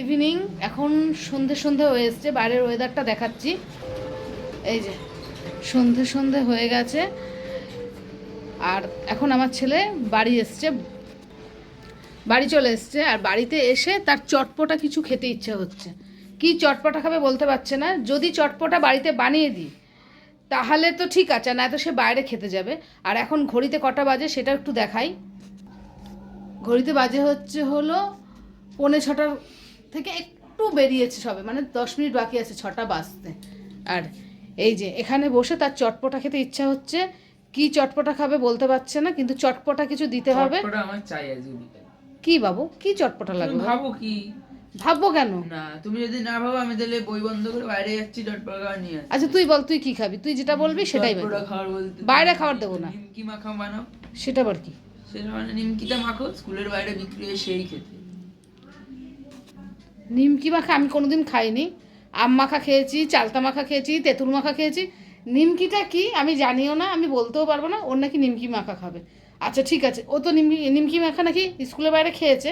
Evening এখন সন্ধে সন্ধে হয়ে এসছে, বাইরের ওয়েদারটা দেখাচ্ছি। এই যে, সন্ধে সন্ধে হয়ে গেছে। আর এখন আমার ছেলে বাড়ি এসছে, বাড়ি চলে এসছে, আর বাড়িতে এসে তার চটপটা কিছু খেতে ইচ্ছে হচ্ছে। কি চটপটা খাবে বলতে পারছে না, যদি চটপটা বাড়িতে বানিয়ে দিই, তাহলে তো ঠিক আছে না তো সে বাইরে খেতে যাবে। আর এখন ঘড়িতে কটা বাজে সেটা একটু দেখাই। ঘড়িতে বাজে হচ্ছে হলো পৌনে ছটার থেকে একটু বেরিয়েছে সবে মানে দশ মিনিট বাকি আছে ছটা বাজতে। আর এই যে এখানে বসে তার চটপটা খেতে ইচ্ছা হচ্ছে কি চটপটা খাবে বলতে পারছে না কিন্তু চটপটা কিছু দিতে হবে। আমার চাই কি বাবু? কি চটপটা লাগবে ভাবো কি? ভাববো কেন? না তুমি যদি না ভাবো আমি তাহলে বই বন্ধ করে বাইরে যাচ্ছি চটপটা খাওয়া নিয়ে আচ্ছা তুই বল তুই কি খাবি? তুই যেটা বলবি সেটাই খাওয়ার বলতে বাইরে খাবার দেবো না। নিমকি মাখা বানাও। সেটা আবার কি? সেটা মানে নিমকিটা মাখো স্কুলের বাইরে বিক্রি হয় সেই খেতে। নিমকি মাখা আমি কোনোদিন খাইনি আম মাখা খেয়েছি চালতা মাখা খেয়েছি তেঁতুল মাখা খেয়েছি। নিমকিটা কি আমি জানিও না আমি বলতেও পারব না ওর নাকি নিমকি মাখা খাবে। আচ্ছা ঠিক আছে ও তো নিমকি নিমকি মাখা নাকি স্কুলের বাইরে খেয়েছে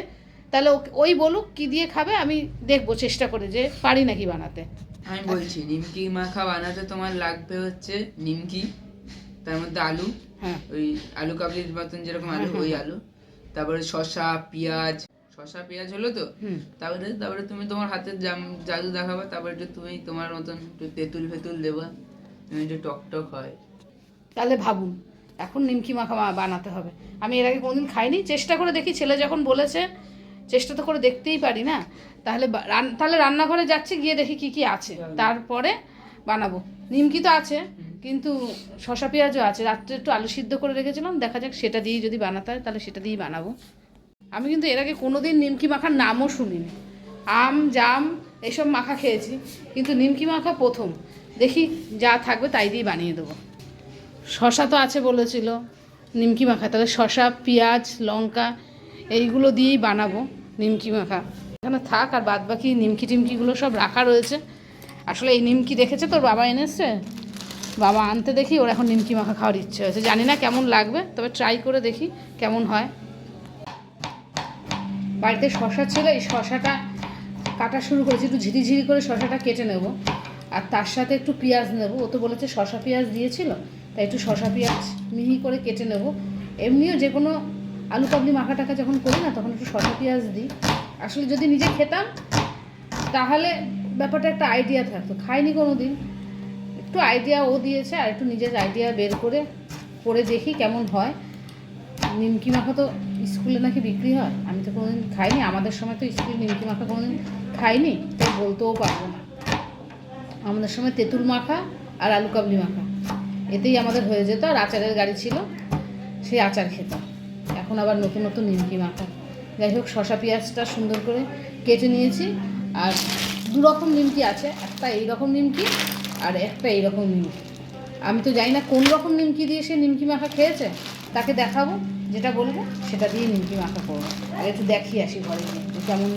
তাহলে ওই বলুক কি দিয়ে খাবে আমি দেখব চেষ্টা করে যে পারি নাকি বানাতে। আমি বলছি নিমকি মাখা বানাতে তোমার লাগবে হচ্ছে নিমকি তার মধ্যে আলু হ্যাঁ। ওই আলু কাবলির মতন যেরকম আলু ওই আলু তারপরে শসা পেঁয়াজ শসা পেঁয়াজ হলো তো তারপরে তারপরে তুমি তোমার হাতের জাম জাদু দেখাবা তারপরে একটু তুমি তোমার মতন একটু তেঁতুল ফেতুল দেবা তুমি একটু টক টক হয়। তাহলে ভাবুন এখন নিমকি মাখা বানাতে হবে। আমি এর আগে কোনোদিন খাইনি চেষ্টা করে দেখি ছেলে যখন বলেছে চেষ্টা তো করে দেখতেই পারি না। তাহলে তাহলে রান্নাঘরে যাচ্ছি গিয়ে দেখি কি কি আছে। তারপরে বানাবো। নিমকি তো আছে কিন্তু শশা পেঁয়াজও আছে। রাত্রে একটু আলু সিদ্ধ করে রেখেছিলাম দেখা যাক সেটা দিয়েই যদি বানাতে হয় তাহলে সেটা দিয়েই বানাবো। আমি কিন্তু এর আগে কোনোদিন নিমকি মাখার নামও শুনিনি। আম, জাম, এসব মাখা খেয়েছি, কিন্তু নিমকি মাখা প্রথম। দেখি যা থাকবে তাই দিয়েই বানিয়ে দেবো। শশা তো আছে বলেছিল নিমকি মাখা, তাহলে শশা, পেঁয়াজ, লঙ্কা, এইগুলো দিয়েই বানাবো নিমকি মাখা। এখানে থাক আর বাদ বাকি নিমকি টিমকিগুলো সব রাখা রয়েছে। আসলে এই নিমকি দেখেছে তোর বাবা এনেছে? বাবা আনতে দেখি, ওর এখন নিমকি মাখা খাওয়ার ইচ্ছে হয়েছে। জানি না কেমন লাগবে, তবে ট্রাই করে দেখি কেমন হয়। বাড়িতে শশা ছিল, এই শশাটা কাটা শুরু করেছি, একটু ঝিরিঝিরি করে শশাটা কেটে নেব। আর তার সাথে একটু পেঁয়াজ নেব। ও তো বলেছে শশা পেঁয়াজ দিয়েছিল, তাই একটু শশা পেঁয়াজ মিহি করে কেটে নেব। এমনিও যে কোনো আলু কাবলি মাখা টাকা যখন করি না, তখন একটু শশা পেঁয়াজ দিই। আসলে যদি নিজে খেতাম, তাহলে ব্যাপারটা একটা আইডিয়া থাকতো। খাইনি কোনো দিন একটু আইডিয়া ও দিয়েছে, আর একটু নিজের আইডিয়া বের করে করে দেখি কেমন হয়। নিমকি মাখা তো স্কুলে নাকি বিক্রি হয়? আমি তো কোনোদিন খাইনি। আমাদের সময় তো স্কুলে নিমকি মাখা কোনোদিন খাইনি, তো বলতেও পারব না। আমাদের সময় তেঁতুল মাখা আর আলু কাবলি মাখা। এতেই আমাদের হয়ে যেত আর আচারের গাড়ি ছিল, সেই আচার খেতাম এখন আবার নতুন নতুন নিমকি মাখা। যাই হোক শশা পেঁয়াজটা সুন্দর করে কেটে নিয়েছি আর দু রকম নিমকি আছে। একটা এই রকম নিমকি আর একটা এই রকম নিমকি। আমি তো জানি না কোন রকম নিমকি দিয়ে সে নিমকি মাখা খেয়েছে। তাকে দেখাবো, যেটা বলব, সেটা দিয়ে নিমকি মাখা করব। আর একটু দেখিয়ে আসি ঘরে যে কেমন,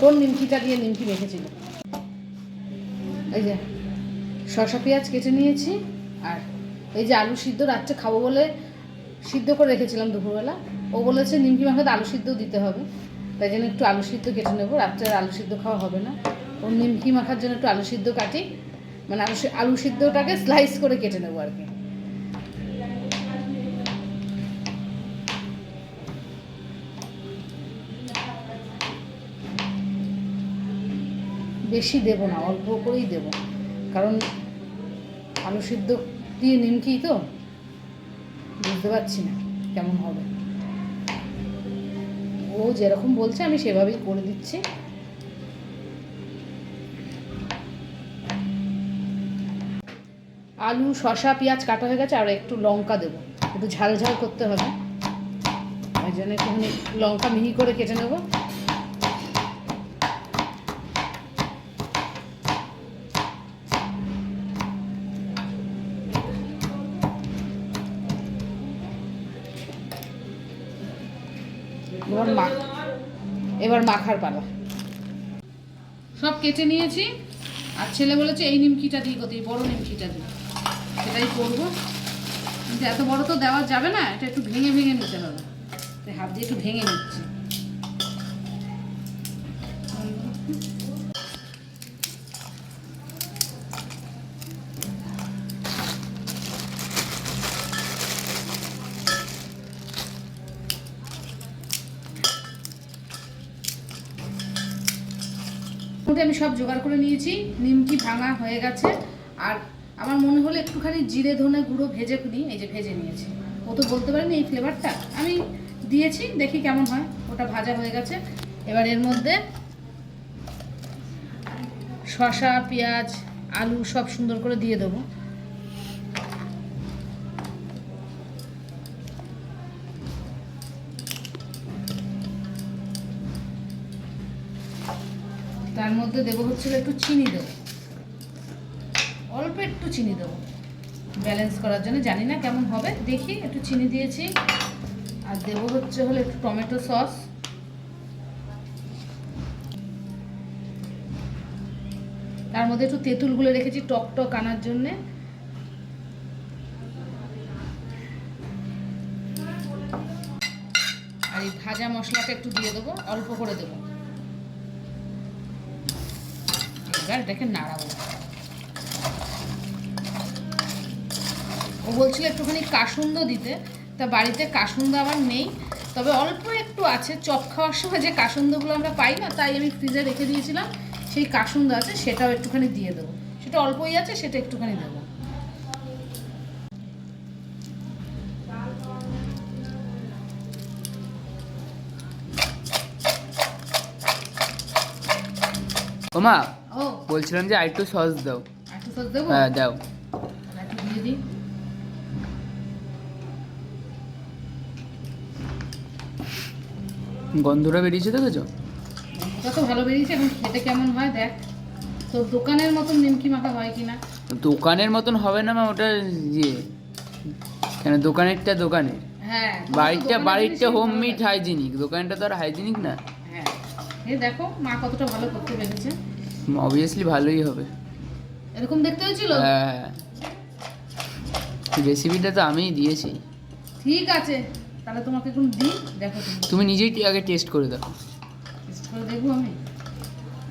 কোন নিমকিটা দিয়ে নিমকি মেখেছিল। এই যে, শসা পেঁয়াজ কেটে নিয়েছি, আর এই যে আলু সিদ্ধ রাত্রে খাব বলে সিদ্ধ করে রেখেছিলাম দুপুরবেলা, ও বলেছে নিমকি মাখাতে আলু সিদ্ধ দিতে হবে, তাই জন্য একটু আলু সিদ্ধ কেটে নেব, রাত্রে আলু সিদ্ধ খাওয়া হবে না। ও নিমকি মাখার জন্য একটু আলু সিদ্ধ কাটি মানে আলু আলু সিদ্ধটাকে স্লাইস করে কেটে নেব আর কি। বেশি দেব না, অল্প করেই দেব। কারণ আলু সিদ্ধ দিয়ে নিমকি তো, বুঝতে পারছি না কেমন হবে। ও যেরকম বলছে, আমি সেভাবেই করে দিচ্ছি। আলু, শসা, পেঁয়াজ কাটা হয়ে গেছে, আর একটু লঙ্কা দেবো। একটু ঝাল ঝাল করতে হবে। ওই জন্য একটুখানি লঙ্কা মিহি করে কেটে নেব। এবার মা। এবার মাখার পালা। সব কেটে নিয়েছি। আর ছেলে বলেছে, এই নিমকিটা দিয়ে কত বড় নিমকিটা দিই সেটাই করব। কিন্তু এত বড় তো দেওয়া যাবে না, এটা একটু ভেঙে ভেঙে নিতে হবে। হাত দিয়ে একটু ভেঙে নিচ্ছি। মোটামুটি আমি সব জোগাড় করে নিয়েছি, নিমকি ভাঙা হয়ে গেছে। আর আমার মনে হলো একটুখানি জিরে, ধনে গুঁড়ো ভেজে নিই এই যে ভেজে নিয়েছি। ও তো বলতে পারেনি এই ফ্লেভারটা আমি দিয়েছি, দেখি কেমন হয়। ওটা ভাজা হয়ে গেছে। এবার এর মধ্যে শশা পেঁয়াজ, আলু সব সুন্দর করে দিয়ে দেবো। মধ্যে দেবো হচ্ছে একটু চিনি দেবো। অল্প একটু চিনি দেবো। ব্যালেন্স করার জন্য, জানি না কেমন হবে। দেখি, একটু চিনি দিয়েছি। আর দেবো হচ্ছে হলো একটু টমেটো সস। তার মধ্যে একটু তেঁতুলগুলো রেখেছি টক টক আনার জন্যে। আর এই ভাজা মশলাটা একটু দিয়ে দেবো, অল্প করে দেবো। এবার এটাকে নাড়াবো। ও বলছিল একটুখানি কাসুন্দ দিতে, তা বাড়িতে কাসুন্দ আমার নেই। তবে অল্প একটু আছে, চপ খাওয়ার সময় যে কাসুন্দগুলো আমরা পাই না, তাই আমি ফ্রিজে রেখে দিয়েছিলাম। সেই কাসুন্দ আছে, সেটাও একটুখানি দিয়ে দেবো। সেটা অল্পই আছে, সেটা একটুখানি দেবো। ওমা বলছিলাম যে আরেকটু সস দাও। একটু সস দেবো? হ্যাঁ দাও। আর একটু দিয়ে দিই। গন্ধটা বেরিয়েছে দেখেছ? তো ভালো বেরিয়েছে এখন খেতে কেমন হয় দেখ। দোকানের মতন নিমকি মাখা হয় কিনা দোকানের মতন হবে না মা ওটা ইয়ে। কেন দোকানেরটা দোকানের হ্যাঁ বাড়িরটা দোকানের বাড়িরটা হোম ভালো হাইজিনিক দোকানটা তো আর হাইজিনিক না। হ্যাঁ দেখো মা কতটা ভালো করতে পেরেছে। অবভিয়াসলি ভালোই হবে। এরকম দেখতে হয়েছিল? হ্যাঁ। রেসিপিটা তো আমিই দিয়েছি। ঠিক আছে তাহলে তোমাকে এখন দিই দেখো তুমি। নিজেই আগে টেস্ট করে দেখো টেস্ট করে দেখব আমি?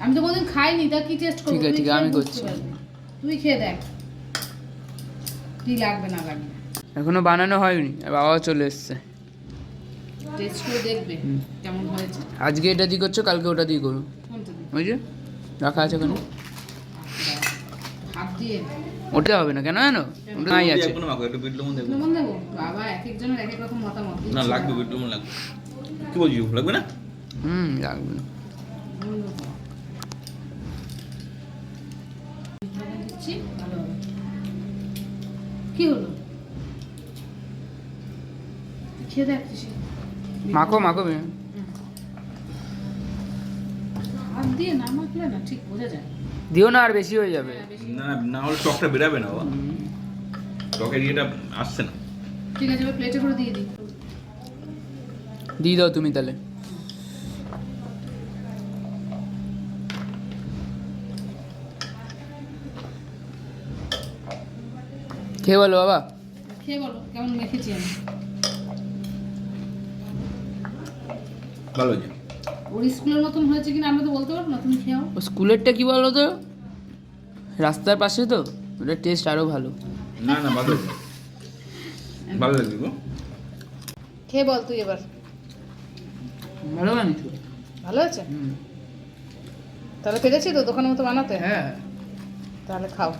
আমি তো কোনোদিন খাইনি তা কি টেস্ট করব? ঠিক আছে, ঠিক আমি করছি। তুই খেয়ে দেখ। কি লাগবে না লাগবে। এখনও বানানো হয়নি আর বাবাও চলে এসছে। টেস্ট করে দেখবে কেমন হয়েছে। আজকে এটা দিয়ে করছ কালকে ওটা দিয়ে করো? ওই যে? রাখা আছে ওখানে? ওটা হবে না কেন জানো? ওটা নাই আছে। দেখব না একটু বিট লবণ দেখব দেবো বাবা এক একজনের এক এক রকম মতামত না লাগবে বিট লবণ লাগবে। কি বলছি লাগবে না? হুম লাগবে না। কি হলো? খেয়ে মাখো মাখো বে। হাত দিয়ে না মাখলে না ঠিক বোঝা যায়। দিও না আর বেশি হয়ে যাবে। হ্যাঁ, না না না হলে টকটা বেরাবে না বাবা। টকের ইয়েটা আসছে না। ঠিক আছে এবার প্লেটে করে দিয়ে দিই। দিয়ে দাও তুমি তাহলে। খেয়ে বলো বাবা। খেয়ে বলো কেমন মেখেছি আমি। ভালো হয়েছে। ওর স্কুলের মতন হয়েছে কিনা আমরা তো বলতে পারব না তুমি খেও ও স্কুলেরটা কি বলো তো? রাস্তার পাশে তো? ওটা টেস্ট আরও ভালো। না না ভালো। ভালো লাগবে গো। খেয়ে বল তুই এবার। ভালো বানিয়েছো? ভালো হুম। তাহলে পেরেছি তো দোকানের মতো বানাতে? হ্যাঁ। তাহলে খাও।